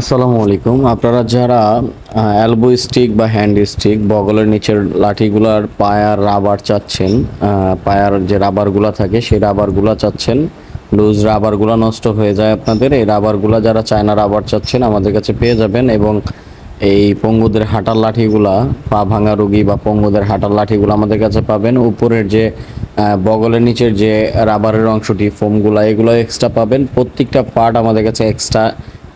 আসসালামু আলাইকুম। আপনারা যারা এলবো স্টিক বা হ্যান্ড স্টিক বগলের নিচের লাঠিগুলার পায়ার রাবার চাচ্ছেন পায়ার যে রাবারগুলা থাকে, সেই রাবারগুলা চাচ্ছেন। লুজ রাবারগুলা নষ্ট হয়ে যায় আপনাদের। এই রাবারগুলা যারা চায়না রাবার চাচ্ছেন, আমাদের কাছে পেয়ে যাবেন এবং এই পঙ্গুদের হাঁটার লাঠিগুলা, পা ভাঙা রুগী বা পঙ্গুদের হাঁটার লাঠিগুলো আমাদের কাছে পাবেন। উপরের যে বগলের নিচের যে রাবারের অংশটি ফোমগুলা এগুলো এক্সট্রা পাবেন। প্রত্যেকটা পার্ট আমাদের কাছে এক্সট্রা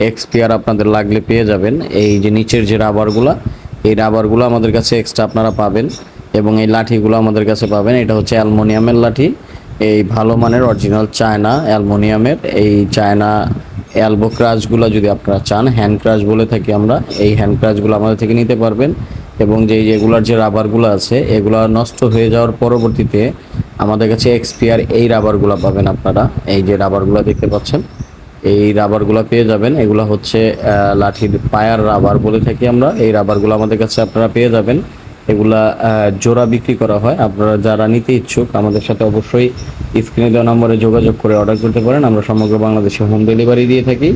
এক্সপিয়ার আপনাদের লাগলে পেয়ে যাবেন। এই যে নিচের যে রাবারগুলা এই রাবারগুলো আমাদের কাছে এক্সট্রা আপনারা পাবেন এবং এই লাঠিগুলো আমাদের কাছে পাবেন। এটা হচ্ছে অ্যালমোনিয়ামের লাঠি। এই ভালো মানের অরিজিনাল চায়না অ্যালমোনিয়ামের। এই চায়না অ্যালবো ক্রাশগুলো যদি আপনারা চান হ্যান্ড ক্রাশ বলে থাকি আমরা, এই হ্যান্ড ক্রাশগুলো আমাদের থেকে নিতে পারবেন। এবং যে যেগুলার যে রাবারগুলো আছে, এগুলা নষ্ট হয়ে যাওয়ার পরবর্তীতে আমাদের কাছে এক্সপিয়ার এই রাবারগুলো পাবেন আপনারা। এই যে রাবারগুলো দেখতে পাচ্ছেন এই রাবারগুলো পেয়ে যাবেন। এগুলো হচ্ছে লাঠির পায়ার রাবার বলে থাকি আমরা। এই রাবারগুলো আমাদের কাছে আপনারা পেয়ে যাবেন। এগুলা জোড়া বিক্রি করা হয়। আপনারা যারা নিতে ইচ্ছুক, আমাদের সাথে অবশ্যই স্ক্রিনে দেওয়া নম্বরে যোগাযোগ করে অর্ডার করতে পারেন। আমরা সমগ্র বাংলাদেশে হোম ডেলিভারি দিয়ে থাকি।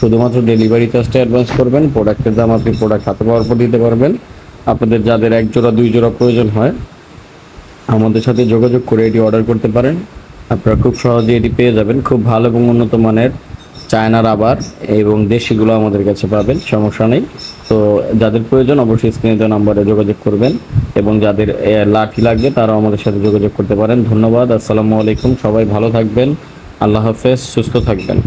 শুধুমাত্র ডেলিভারি চার্জটা অ্যাডভান্স করবেন। প্রোডাক্টের দাম আপনি প্রোডাক্ট হাতে পাওয়ার পর দিতে পারবেন। আপনাদের যাদের এক জোড়া, দুই জোড়া প্রয়োজন হয়, আমাদের সাথে যোগাযোগ করে এটি অর্ডার করতে পারেন। আপনারা খুব সহজে এটি পেয়ে যাবেন। খুব ভালো এবং উন্নত মানের চায়না আবার এবং দেশিগুলো আমাদের কাছে পাবেন, সমস্যা নেই। তো যাদের প্রয়োজন অবশ্যই স্ক্রিনে নাম্বারে যোগাযোগ করবেন এবং যাদের লাঠি লাগবে তারাও আমাদের সাথে যোগাযোগ করতে পারেন। ধন্যবাদ, আসসালামু আলাইকুম, সবাই ভালো থাকবেন, আল্লাহ হাফেজ, সুস্থ থাকবেন।